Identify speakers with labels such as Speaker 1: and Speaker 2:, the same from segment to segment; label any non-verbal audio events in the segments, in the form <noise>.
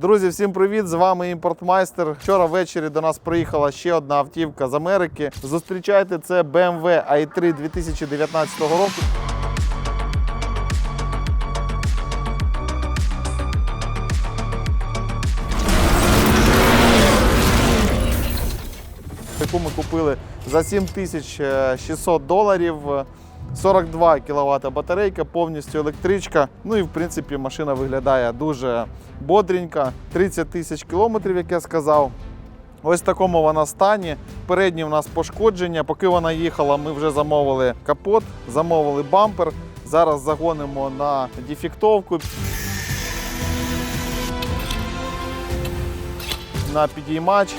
Speaker 1: Друзі, всім привіт! З вами імпортмайстер. Вчора ввечері до нас приїхала ще одна автівка з Америки. Зустрічайте, це BMW i3 2019 року. яку ми купили за 7600 доларів. 42 кВт батарейка, повністю електричка. Ну і в принципі машина виглядає дуже бодренька. 30 тисяч кілометрів, як я сказав. Ось в такому вона стані. Передні у нас пошкодження. Поки вона їхала, ми вже замовили капот, замовили бампер. Зараз загонимо на дефектовку. На підіймач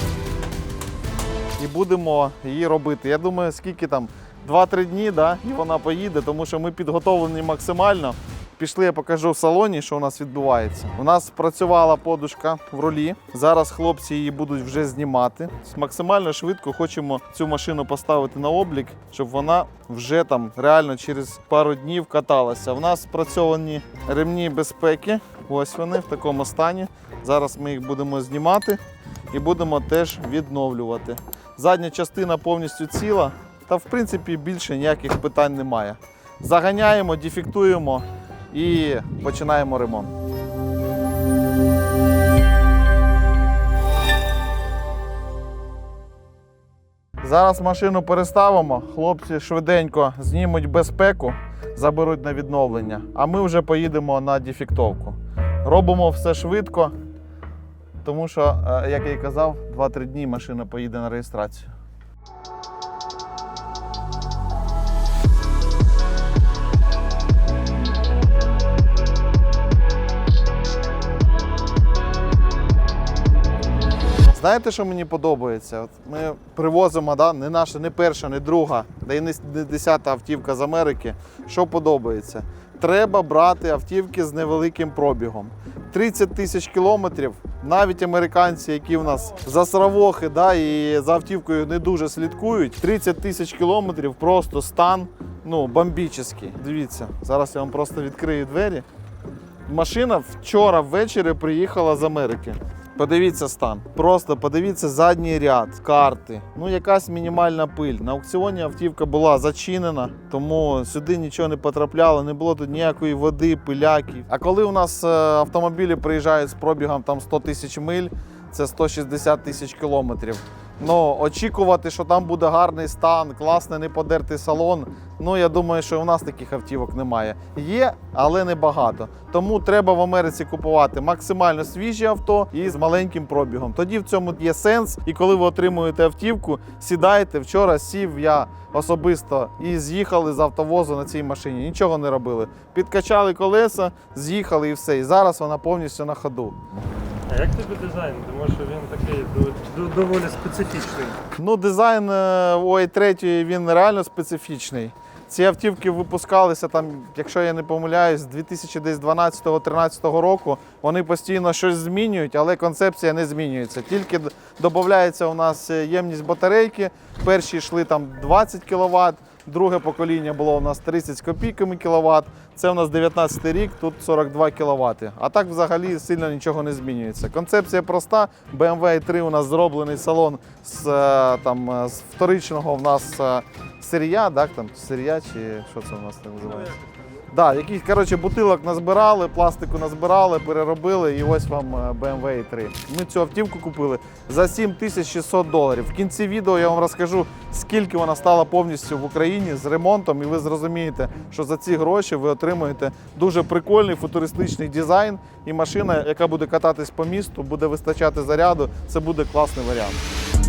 Speaker 1: і будемо її робити. Я думаю, скільки там 2-3 дні, да, і вона поїде, тому що ми підготовлені максимально. Пішли, я покажу в салоні, що у нас відбувається. У нас працювала подушка в рулі. Зараз хлопці її будуть вже знімати. Максимально швидко хочемо цю машину поставити на облік, щоб вона вже там реально через пару днів каталася. У нас спрацьовані ремні безпеки. Ось вони в такому стані. Зараз ми їх будемо знімати і будемо теж відновлювати. Задня частина повністю ціла, та в принципі більше ніяких питань немає. Заганяємо, дефектуємо і починаємо ремонт. Зараз машину переставимо, хлопці швиденько знімуть безпеку, заберуть на відновлення, а ми вже поїдемо на дефектовку. Робимо все швидко, тому що, е, як я і казав, 2-3 дні машина поїде на реєстрацію. Знаєте, що мені подобається? От ми привозимо, да, не наша, не перша, не друга, да і не десята автівка з Америки. Що подобається? Треба брати автівки з невеликим пробігом. 30 тисяч кілометрів. Навіть американці, які в нас засравохи, да, і за автівкою не дуже слідкують. 30 тисяч кілометрів просто стан ну, бомбічний. Дивіться, зараз я вам просто відкрию двері. Машина вчора ввечері приїхала з Америки. Подивіться стан. Просто подивіться задній ряд, карти. Ну, якась мінімальна пиль. На аукціоні автівка була зачинена, тому сюди нічого не потрапляло, не було тут ніякої води, пиляків. А коли у нас е, автомобілі приїжджають з пробігом там 100 тисяч миль, це 160 тисяч кілометрів. Ну, очікувати, що там буде гарний стан, класний неподертий салон. Ну, я думаю, що у нас таких автівок немає. Є, але не багато. Тому треба в Америці купувати максимально свіжі авто і з маленьким пробігом. Тоді в цьому є сенс. І коли ви отримуєте автівку, сідайте. Вчора сів я особисто і з'їхали з автовозу на цій машині. Нічого не робили. Підкачали колеса, з'їхали і все. І зараз вона повністю на ходу.
Speaker 2: А як тобі дизайн? Тому що він такий до- до- доволі специфічний.
Speaker 1: Ну, дизайн у i3 він реально специфічний. Ці автівки випускалися там, якщо я не помиляюсь, з 2012-2013 року. Вони постійно щось змінюють, але концепція не змінюється. Тільки додається у нас е, ємність батарейки. Перші йшли там 20 кВт, друге покоління було у нас 30 з копійками кВт. Це у нас 19 рік, тут 42 кВт. А так взагалі сильно нічого не змінюється. Концепція проста. BMW i3 у нас зроблений салон з, е, там, е, з вторичного в нас е, сирія, так, там, сирія чи що це у нас так називається? Да, яких, коротше, бутилок назбирали, пластику назбирали, переробили, і ось вам е, BMW i3. Ми цю автівку купили за 7600 доларів. В кінці відео я вам розкажу, скільки вона стала повністю в Україні з ремонтом, і ви зрозумієте, що за ці гроші ви отримуєте дуже прикольний футуристичний дизайн і машина, яка буде кататись по місту, буде вистачати заряду. Це буде класний варіант.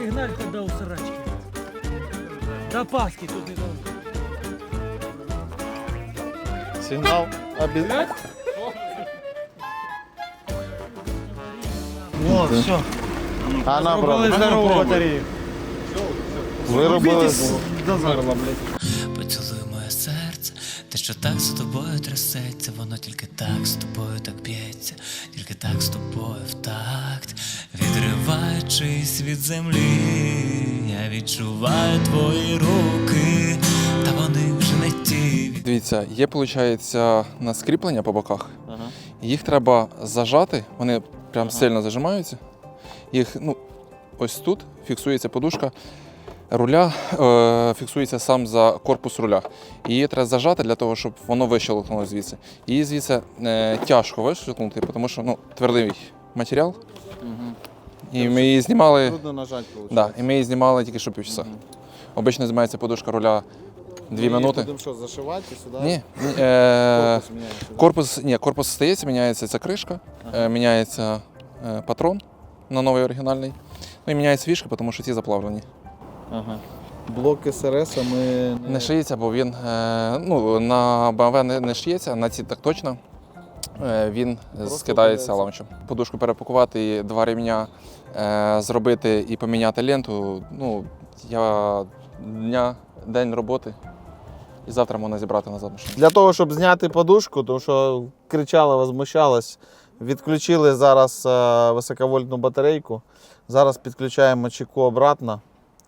Speaker 3: Сигналька до усрачки. До Пасхи тут не должен.
Speaker 1: Сигнал обід...
Speaker 3: О, все.
Speaker 1: А набрали.
Speaker 3: здорову батарею.
Speaker 1: Виробили.
Speaker 4: Поцілуй моє серце, те, що так за тобою трясеться, воно тільки так з тобою так б'ється, тільки так з тобою в такт, відриваючись від землі, я відчуваю твої руки, та вони вже не ті.
Speaker 5: Дивіться, є, виходить, на скріплення по боках. Їх треба зажати, вони прям сильно зажимаються. Їх, ну, ось тут фіксується подушка руля, е, фіксується сам за корпус руля. Її треба зажати для того, щоб воно вищелкнуло звідси. Її звідси е, тяжко вищелкнути, тому що ну, твердий матеріал. І ми її знімали.
Speaker 1: Трудно нажати, виходить.
Speaker 5: Да, і ми її знімали тільки що півчаса. Обично знімається подушка руля 2 минути.
Speaker 1: Будемо що, зашивати сюди?
Speaker 5: Ні, ні, <laughs> е,
Speaker 1: Корпус міняється, да?
Speaker 5: Корпус, ні, корпус стається, міняється ця кришка, е, міняється е, патрон на новий оригінальний. Ну і міняється фішка, тому що ці заплавлені.
Speaker 1: Ага. Блок СРС ми
Speaker 5: Не шиється, бо він е, ну, на BMW не, не шиється, на ці так точно. Е, він скидається лаунчем. Подушку перепакувати, і два ремня зробити і поміняти ленту. Ну, я дня, день роботи. І завтра можна зібрати назад машину.
Speaker 1: Для того, щоб зняти подушку, тому що кричала, возмущалась, відключили зараз е, високовольтну батарейку. Зараз підключаємо чеку обратно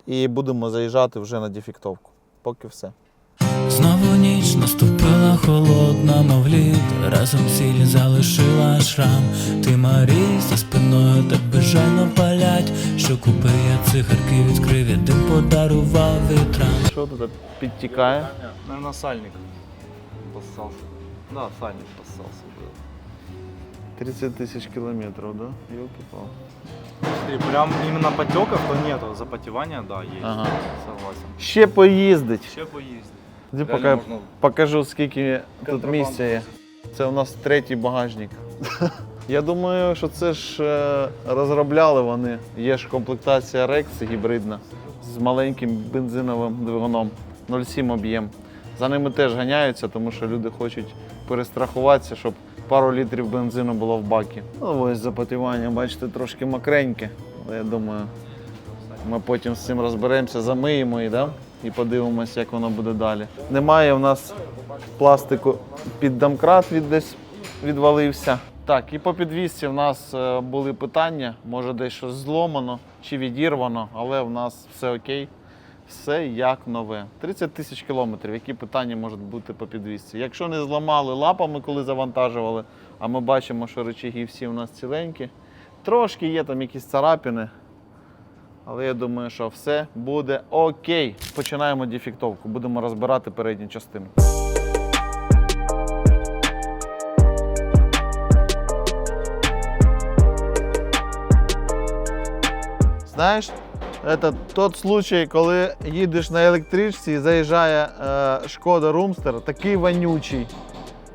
Speaker 1: і будемо заїжджати вже на дефектовку. Поки все.
Speaker 4: Знову наступила холодна, мов лід Разом цілі залишила шрам Ти Марій за спиною так безжально палять Що купи я цигарки відкрив, я дим подарував вітрам
Speaker 1: Що тут підтікає?
Speaker 6: Наверное, сальник поссался. Да, сальник поссался. был.
Speaker 1: 30 тисяч кілометрів, да? Йолки-пал.
Speaker 6: Смотри, прям именно потеков то нету, запотевания, да, есть.
Speaker 1: Ага.
Speaker 6: Согласен.
Speaker 1: Ще поїздить.
Speaker 6: Ще поїздить.
Speaker 1: Іди
Speaker 6: Реально
Speaker 1: поки
Speaker 6: можна-
Speaker 1: покажу, скільки тут
Speaker 6: Контрабанда.
Speaker 1: місця є. Це у нас третій багажник. Я думаю, що це ж е, розробляли вони. Є ж комплектація Rex гібридна з маленьким бензиновим двигуном 0,7 об'єм. За ними теж ганяються, тому що люди хочуть перестрахуватися, щоб пару літрів бензину було в бакі. Ну, ось запотівання, бачите, трошки мокреньке. Але я думаю, ми потім з цим розберемося, замиємо і, да? І подивимося, як воно буде далі. Немає у нас пластику під домкрат від десь відвалився. Так, і по підвісці в нас е, були питання, може десь щось зломано чи відірвано, але в нас все окей. Все як нове. 30 тисяч кілометрів. Які питання можуть бути по підвісці? Якщо не зламали лапами, коли завантажували, а ми бачимо, що речаги всі у нас ціленькі. Трошки є там якісь царапини, але я думаю, що все буде окей. Починаємо дефектовку. Будемо розбирати передні частини. Знаєш, це тот случай, коли їдеш на електричці і заїжджає е, шкода Румстер, такий вонючий.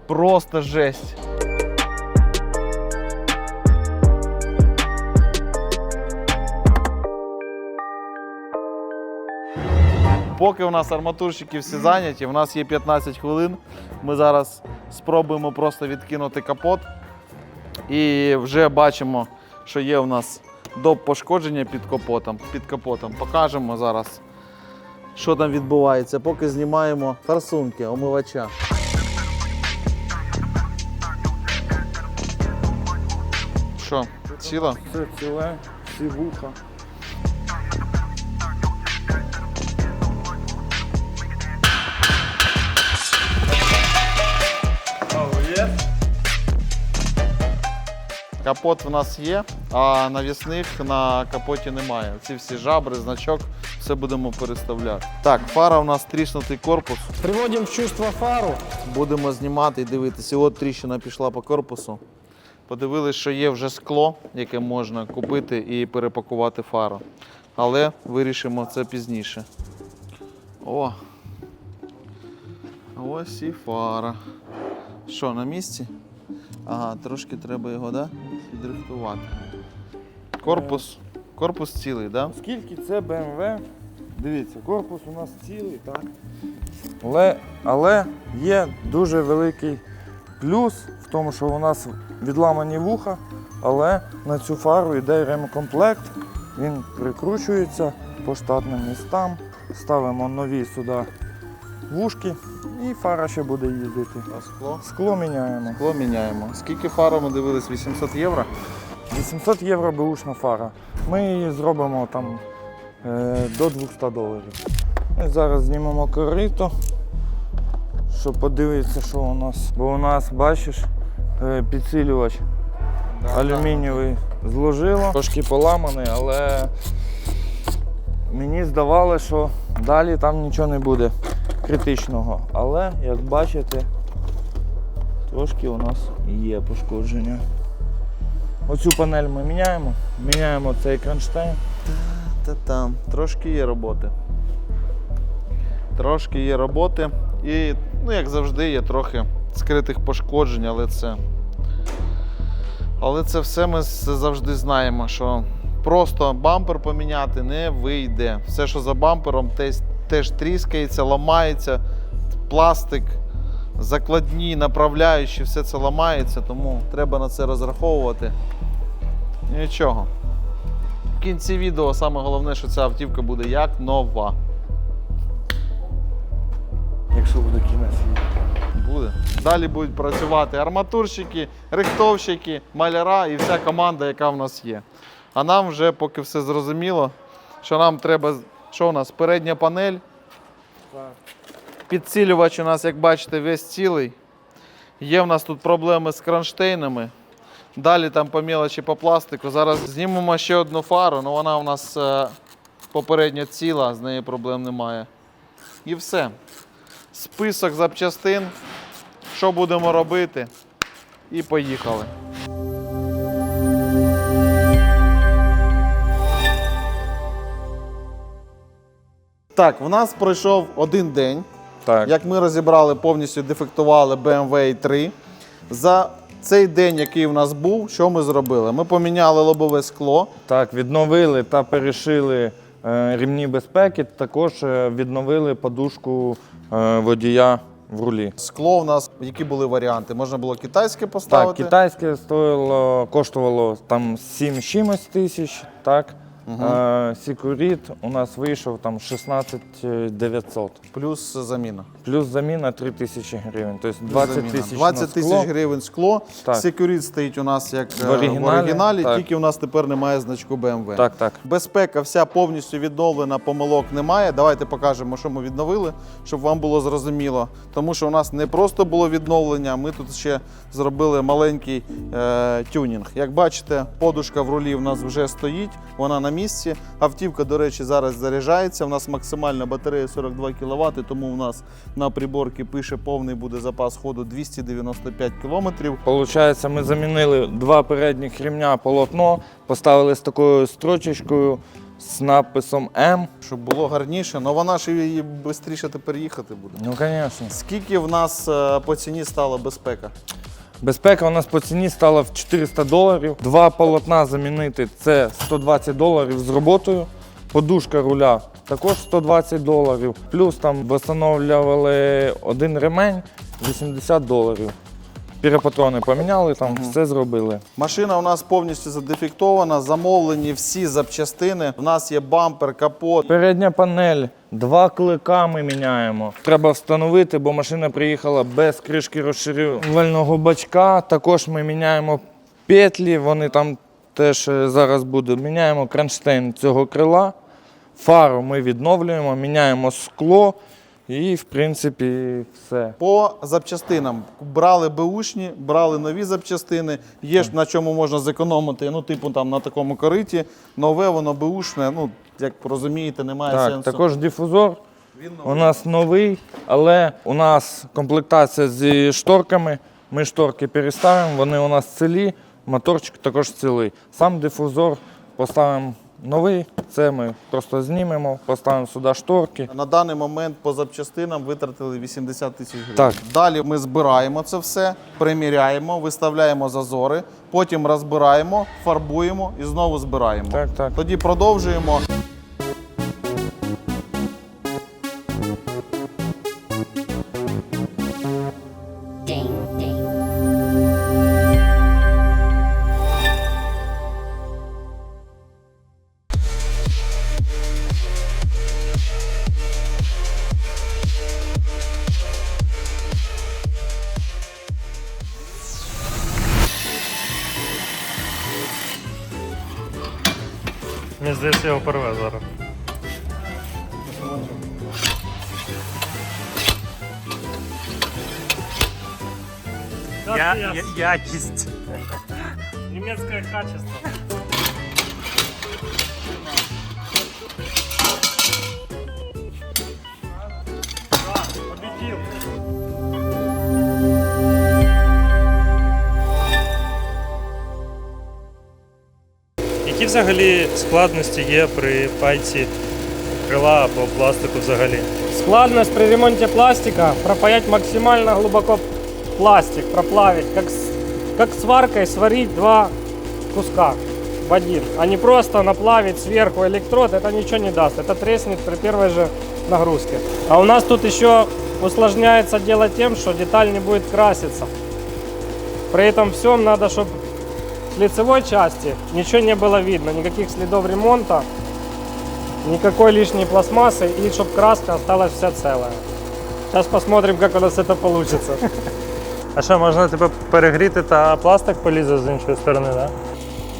Speaker 1: Просто жесть. Поки у нас арматурщики всі зайняті, у нас є 15 хвилин. Ми зараз спробуємо просто відкинути капот. І вже бачимо, що є у нас доп пошкодження під капотом. Під капотом. Покажемо зараз, що там відбувається, поки знімаємо форсунки омивача. Що, ціла?
Speaker 3: Все ціле, всі вуха.
Speaker 1: Капот в нас є, а навісних на капоті немає. Ці всі жабри, значок, все будемо переставляти. Так, фара у нас тріснутий корпус.
Speaker 3: Приводимо в чувство фару.
Speaker 1: Будемо знімати і дивитися. От тріщина пішла по корпусу. Подивились, що є вже скло, яке можна купити і перепакувати фару. Але вирішимо це пізніше. О, ось і фара. Що, на місці? Ага, трошки треба його, да? Підрихтувати. Корпус. Корпус цілий, да?
Speaker 7: Оскільки це BMW, дивіться, корпус у нас цілий, так? Але, але є дуже великий плюс в тому, що у нас відламані вуха, але на цю фару йде ремкомплект, він прикручується по штатним містам, ставимо нові сюди вушки і фара ще буде їздити.
Speaker 1: А скло?
Speaker 7: Скло міняємо.
Speaker 1: Скло міняємо. Скільки фару ми дивились? 800 євро?
Speaker 7: 800 євро беушна фара. Ми її зробимо там е, до 200 доларів. Ми зараз знімемо корито, щоб подивитися, що у нас. Бо у нас, бачиш, е, підсилювач алюмінієвий зложило. Трошки поламаний, але мені здавалося, що далі там нічого не буде критичного. Але, як бачите, трошки у нас є пошкодження. Оцю панель ми міняємо, міняємо цей кронштейн.
Speaker 1: Та там, трошки є роботи. Трошки є роботи. І, ну, як завжди, є трохи скритих пошкоджень, але це. Але це все ми завжди знаємо, що просто бампер поміняти не вийде. Все, що за бампером, теж, теж тріскається, ламається, пластик, закладні, направляючі, все це ламається, тому треба на це розраховувати. Нічого. В кінці відео саме головне, що ця автівка буде як нова.
Speaker 7: Якщо буде кінець.
Speaker 1: Буде. Далі будуть працювати арматурщики, рихтовщики, маляра і вся команда, яка в нас є. А нам вже поки все зрозуміло, що нам треба. Що у нас? Передня панель. Підсилювач у нас, як бачите, весь цілий. Є в нас тут проблеми з кронштейнами. Далі там по мелочі по пластику. Зараз знімемо ще одну фару, але вона у нас е, попередньо ціла, з нею проблем немає. І все. Список запчастин, що будемо робити. І поїхали. Так, в нас пройшов один день.
Speaker 7: Так.
Speaker 1: Як ми розібрали, повністю дефектували BMW 3. За цей день, який в нас був, що ми зробили? Ми поміняли лобове скло.
Speaker 7: Так, відновили та перешили е, рівні безпеки, також е, відновили подушку е, водія в рулі.
Speaker 1: Скло у нас, які були варіанти? Можна було китайське поставити?
Speaker 7: Так, китайське стоїло, коштувало там 7 з чимось тисяч, так. Е, Сікуріт у нас вийшов там 16 900.
Speaker 1: Плюс заміна.
Speaker 7: Плюс заміна 3 тисячі гривень. Тобто 20
Speaker 1: заміна.
Speaker 7: тисяч
Speaker 1: 20
Speaker 7: на
Speaker 1: тисяч гривень скло.
Speaker 7: Так.
Speaker 1: Секюріт стоїть у нас як е,
Speaker 7: В оригіналі,
Speaker 1: в оригіналі,
Speaker 7: так.
Speaker 1: тільки у нас тепер немає значку BMW.
Speaker 7: Так, так.
Speaker 1: Безпека вся повністю відновлена, помилок немає. Давайте покажемо, що ми відновили, щоб вам було зрозуміло. Тому що у нас не просто було відновлення, ми тут ще зробили маленький е, тюнінг. Як бачите, подушка в рулі у нас вже стоїть, вона на місці. Автівка, до речі, зараз заряджається. У нас максимальна батарея 42 кВт, тому у нас на приборці пише повний буде запас ходу 295 км.
Speaker 7: Получається, ми замінили два передніх рівня полотно, поставили з такою строчечкою з надписом М.
Speaker 1: Щоб було гарніше, але вона ж її швидше тепер їхати буде.
Speaker 7: Ну, звісно.
Speaker 1: Скільки в нас е, по ціні стала безпека?
Speaker 7: Безпека у нас по ціні стала в 400 доларів. Два полотна замінити це 120 доларів з роботою. Подушка руля також 120 доларів. Плюс там встановлювали один ремень 80 доларів. Піропатрони поміняли, там все зробили.
Speaker 1: Машина у нас повністю задефектована, замовлені всі запчастини. У нас є бампер, капот.
Speaker 7: Передня панель, два клика ми міняємо. Треба встановити, бо машина приїхала без кришки розширювального бачка. Також ми міняємо петлі, вони там теж е, зараз будуть. Міняємо кронштейн цього крила, фару ми відновлюємо, міняємо скло і, в принципі, все.
Speaker 1: По запчастинам брали беушні, брали нові запчастини. Є ж на чому можна зекономити. Ну, типу там на такому кориті. Нове, воно беушне. Ну, як розумієте, немає
Speaker 7: Так,
Speaker 1: сенсу.
Speaker 7: також дифузор.
Speaker 1: Він
Speaker 7: У нас новий, але у нас комплектація зі шторками. Ми шторки переставимо, вони у нас цілі, моторчик також цілий. Сам дифузор поставимо новий. Це ми просто знімемо, поставимо сюди шторки.
Speaker 1: На даний момент по запчастинам витратили 80 тисяч гривень.
Speaker 7: Так.
Speaker 1: Далі ми збираємо це все, приміряємо, виставляємо зазори, потім розбираємо, фарбуємо і знову збираємо.
Speaker 7: Так, так.
Speaker 1: Тоді продовжуємо.
Speaker 2: Мені здається, його порве зараз. Я, я, якість. Німецьке качество. взагалі складності є при пайці крила або пластику взагалі?
Speaker 8: Складность при ремонте пластика пропаять максимально глубоко пластик, проплавить, как, с- как сваркой сварить два куска в один, а не просто наплавить сверху электрод, это ничего не даст, это треснет при первой же нагрузке. А у нас тут еще усложняется дело тем, что деталь не будет краситься. При этом всем надо, чтобы с лицевой части ничего не было видно, никаких следов ремонта, никакой лишней пластмассы и чтобы краска осталась вся целая. Сейчас посмотрим, как у нас это получится.
Speaker 2: А що, можна тебе перегріти та пластик полізе з іншої сторони, так?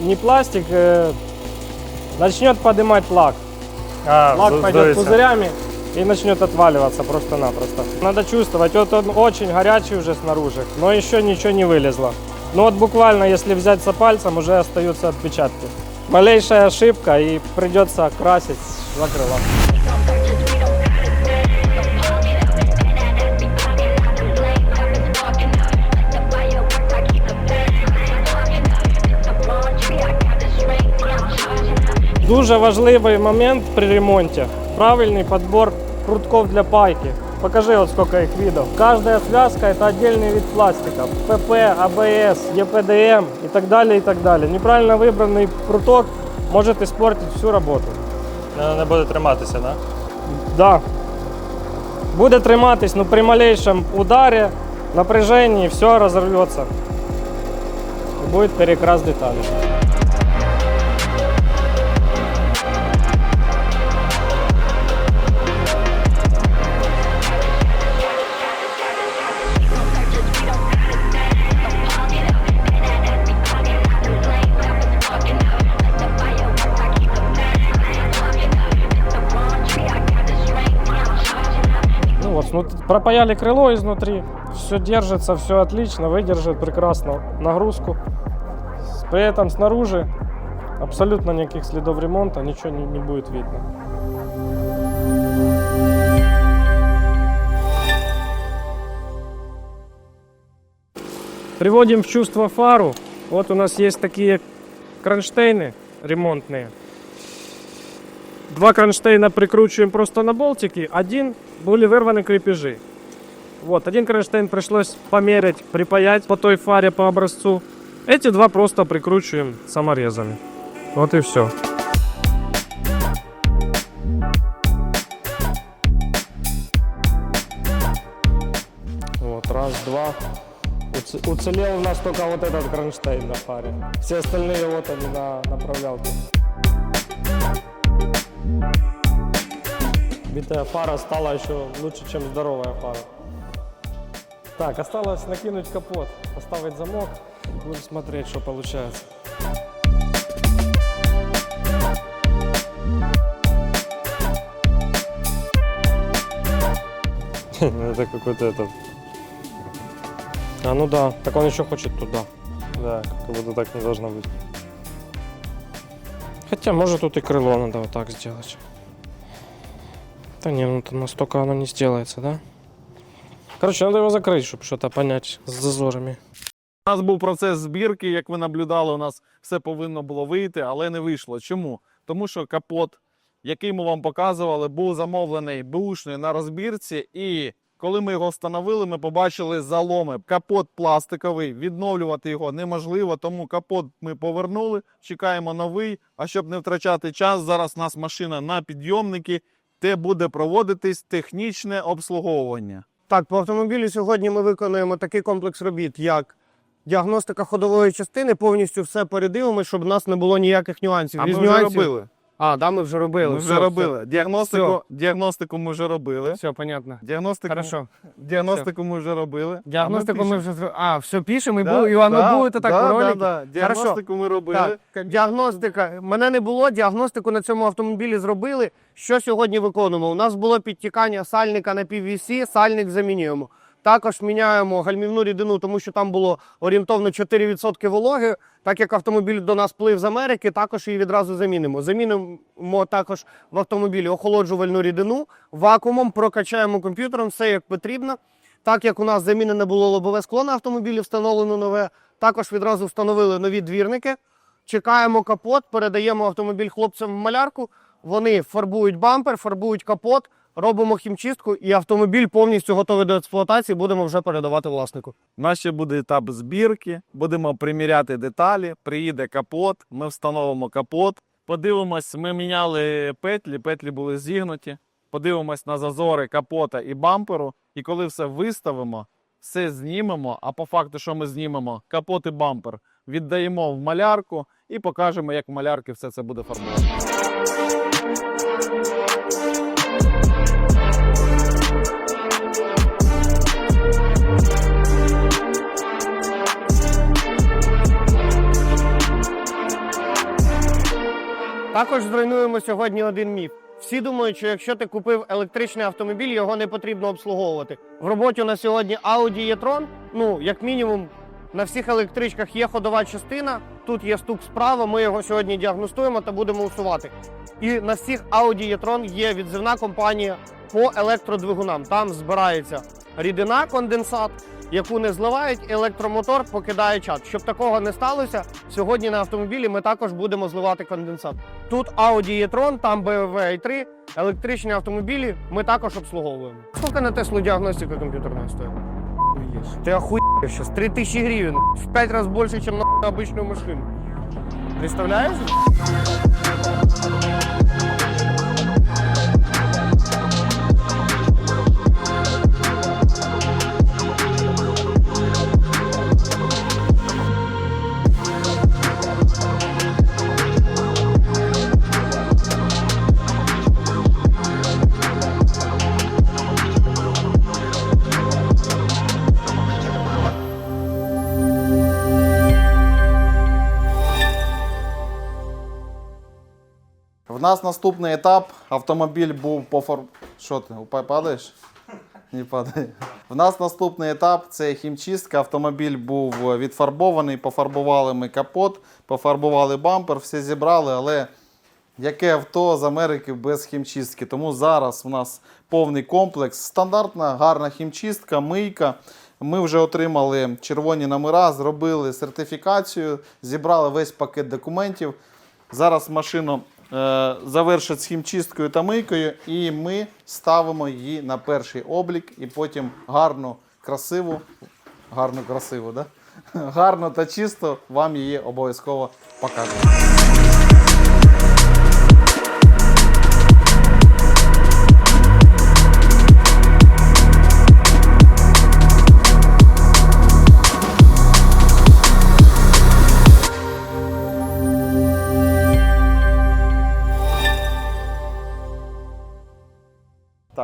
Speaker 8: Не пластик, э, начнет поднимать лак.
Speaker 2: А,
Speaker 8: Лак
Speaker 2: з-
Speaker 8: пойдет
Speaker 2: здується.
Speaker 8: пузырями и начнет отваливаться просто-напросто. Надо чувствовать, вот он очень горячий уже снаружи, но еще ничего не вылезло. Ну вот буквально, если взять за пальцем, уже остаются отпечатки. Малейшая ошибка и придется красить закрыло. Дуже важливий момент при ремонті правильний підбор прутков для пайки. Покажи, вот сколько их видов. Каждая связка это отдельный вид пластика. ПП, АБС, ЕПДМ и так далее, и так далее. Неправильно выбранный пруток может испортить всю работу.
Speaker 2: Не, не буде триматися, так?
Speaker 8: Да. Буде триматись, но при малейшем ударе, напряжении все разорвется. И будет перекрас деталей. Пропаяли крыло изнутри, все держится, все отлично, выдержит прекрасно нагрузку. При этом снаружи абсолютно никаких следов ремонта, ничего не, не будет видно. Приводим в чувство фару. Вот у нас есть такие кронштейны ремонтные. Два кронштейна прикручиваем просто на болтики, один были вырваны крепежи. Вот, один кронштейн пришлось померить, припаять по той фаре по образцу. Эти два просто прикручиваем саморезами. Вот и все. Вот, раз, два. Уц- Уцелел у нас только вот этот кронштейн на фаре. Все остальные вот они на направлялке. Битая фара стала еще лучше, чем здоровая фара. Так, осталось накинуть капот, поставить замок. Будем смотреть, что получается. <laughs>
Speaker 2: Это какой-то это,
Speaker 8: А ну да, так он еще хочет туда.
Speaker 2: да, как будто так не должно быть.
Speaker 8: Хотя, может, тут и крыло надо вот так сделать. Да не, ну то настолько оно не сделается, да? Короче, надо его закрыть, чтобы что-то понять с зазорами.
Speaker 1: У нас був процес збірки, як ви наблюдали, у нас все повинно було вийти, але не вийшло. Чому? тому що капот, який ми вам показували, був замовлений бушною на розбірці. І коли ми його встановили, ми побачили заломи. Капот пластиковий, відновлювати його неможливо, тому капот ми повернули, чекаємо новий. А щоб не втрачати час, зараз у нас машина на підйомники, де буде проводитись технічне обслуговування.
Speaker 3: Так, по автомобілю сьогодні ми виконуємо такий комплекс робіт, як діагностика ходової частини, повністю все передивимося, щоб у нас не було ніяких нюансів.
Speaker 1: А ми вже
Speaker 3: нюансів-
Speaker 1: робили.
Speaker 3: А, да, ми вже робили.
Speaker 1: Ми
Speaker 3: все,
Speaker 1: вже робили. Діагностику,
Speaker 3: Все.
Speaker 1: діагностику ми вже робили.
Speaker 3: Все, все понятно.
Speaker 1: Діагностику,
Speaker 3: Хорошо.
Speaker 1: діагностику ми вже робили.
Speaker 3: Діагностику ми вже зробили. А, все пишемо і,
Speaker 1: Да,
Speaker 3: бу... і воно
Speaker 1: да,
Speaker 3: будете так
Speaker 1: да,
Speaker 3: ролики.
Speaker 1: Да, да. Діагностику ми робили.
Speaker 3: Так, діагностика. Мене не було, діагностику на цьому автомобілі зробили. Що сьогодні виконуємо? У нас було підтікання сальника на PVC, сальник замінюємо. Також міняємо гальмівну рідину, тому що там було орієнтовно 4% вологи. Так як автомобіль до нас плив з Америки, також її відразу замінимо. Замінимо також в автомобілі охолоджувальну рідину, вакуумом, прокачаємо комп'ютером, все як потрібно. Так як у нас замінене було лобове скло на автомобілі, встановлено нове, також відразу встановили нові двірники. Чекаємо капот, передаємо автомобіль хлопцям в малярку. Вони фарбують бампер, фарбують капот, робимо хімчистку, і автомобіль повністю готовий до експлуатації. Будемо вже передавати власнику.
Speaker 1: У нас ще буде етап збірки. Будемо приміряти деталі. Приїде капот, ми встановимо капот. Подивимось, ми міняли петлі, петлі були зігнуті. Подивимось на зазори капота і бамперу. І коли все виставимо, все знімемо. А по факту, що ми знімемо, капот і бампер віддаємо в малярку і покажемо, як в малярки все це буде фарбувати.
Speaker 3: Також зруйнуємо сьогодні один міф. Всі думають, що якщо ти купив електричний автомобіль, його не потрібно обслуговувати. В роботі на сьогодні Audi e-tron, ну як мінімум, на всіх електричках є ходова частина. Тут є стук справа. Ми його сьогодні діагностуємо та будемо усувати. І на всіх Audi e-tron є відзивна компанія по електродвигунам. Там збирається рідина, конденсат, яку не зливають, електромотор покидає чат. Щоб такого не сталося, сьогодні на автомобілі ми також будемо зливати конденсат. Тут Audi e-tron, там BMW i3, електричні автомобілі ми також обслуговуємо. Скільки на Теслу діагностика комп'ютерна стоїть? Ти охуєш сейчас, 3000 гривен, в 5 раз больше, чем на обычную машину. Представляешь?
Speaker 1: Нас наступний етап. Автомобіль був по фар... Що ти, падаєш? Не падає. В нас наступний етап це хімчистка. Автомобіль був відфарбований, пофарбували ми капот, пофарбували бампер, все зібрали, але яке авто з Америки без хімчистки. Тому зараз у нас повний комплекс. Стандартна гарна хімчистка, мийка. Ми вже отримали червоні номера, зробили сертифікацію, зібрали весь пакет документів. Зараз машину е, завершать з хімчисткою та мийкою, і ми ставимо її на перший облік, і потім гарну, красиву, гарну, красиву, да? <laughs> гарно та чисто вам її обов'язково покажемо.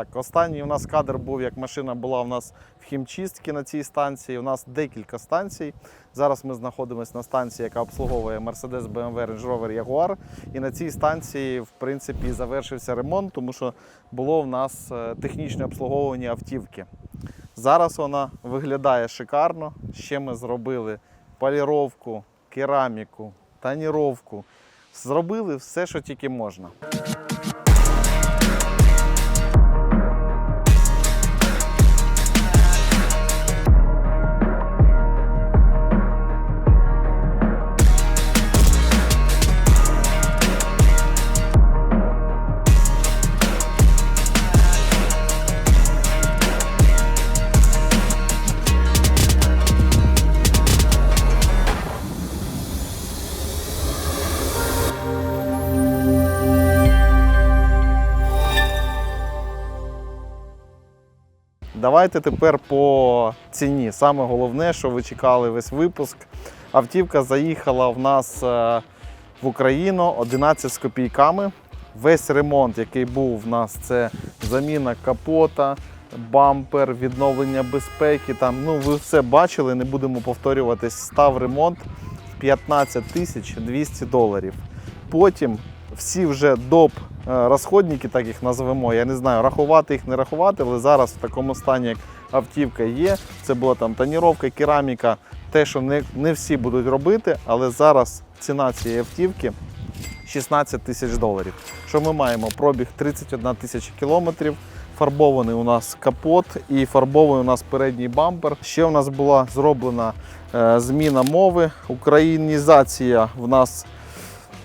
Speaker 1: Так, останній у нас кадр був, як машина була у нас в хімчистці на цій станції. У нас декілька станцій. Зараз ми знаходимося на станції, яка обслуговує Mercedes, BMW, Range Rover, Jaguar. І на цій станції, в принципі, завершився ремонт, тому що було в нас е, технічне обслуговування автівки. Зараз вона виглядає шикарно. Ще ми зробили поліровку, кераміку, тоніровку. Зробили все, що тільки можна. Давайте тепер по ціні. Саме головне, що ви чекали весь випуск. Автівка заїхала в нас е, в Україну 11 з копійками. Весь ремонт, який був в нас, це заміна капота, бампер, відновлення безпеки. Там, ну, ви все бачили, не будемо повторюватись. Став ремонт 15 тисяч 200 доларів. Потім всі вже доп розходники, так їх назвемо. Я не знаю, рахувати їх, не рахувати, але зараз в такому стані, як автівка є. Це була там тоніровка, кераміка, те, що не, не всі будуть робити, але зараз ціна цієї автівки 16 тисяч доларів. Що ми маємо? Пробіг 31 тисяча кілометрів. Фарбований у нас капот і фарбований у нас передній бампер. Ще у нас була зроблена е, зміна мови. Українізація в нас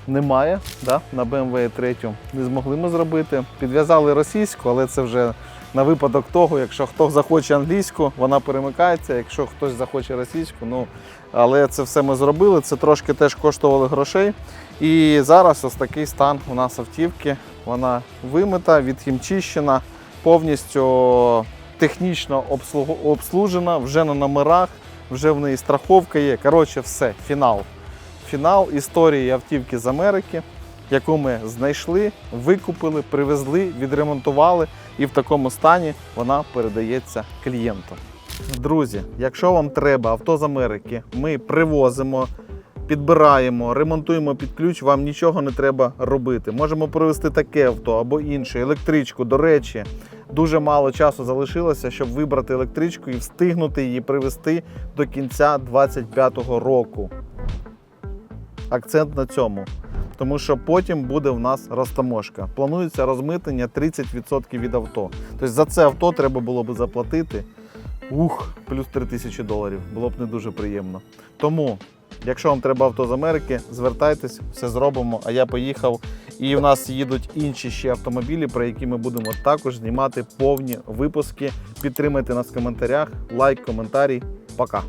Speaker 1: немає. Да? На BMW 3 не змогли ми зробити. Підв'язали російську, але це вже на випадок того, якщо хто захоче англійську, вона перемикається. Якщо хтось захоче російську, ну але це все ми зробили. Це трошки теж коштувало грошей. І зараз ось такий стан у нас автівки. Вона вимита, відхімчищена, повністю технічно обслужена, вже на номерах, вже в неї страховка є. Коротше, все, фінал. Фінал історії автівки з Америки, яку ми знайшли, викупили, привезли, відремонтували, і в такому стані вона передається клієнту. Друзі, якщо вам треба авто з Америки, ми привозимо, підбираємо, ремонтуємо під ключ, вам нічого не треба робити. Можемо привезти таке авто або інше, електричку. До речі, дуже мало часу залишилося, щоб вибрати електричку і встигнути її привезти до кінця 2025 року. Акцент на цьому. Тому що потім буде в нас розтаможка. Планується розмитнення 30% від авто. Тобто за це авто треба було би заплатити ух, плюс 3 тисячі доларів. Було б не дуже приємно. Тому, якщо вам треба авто з Америки, звертайтесь, все зробимо. А я поїхав. І в нас їдуть інші ще автомобілі, про які ми будемо також знімати повні випуски. Підтримайте нас в коментарях, лайк, коментарі. Пока.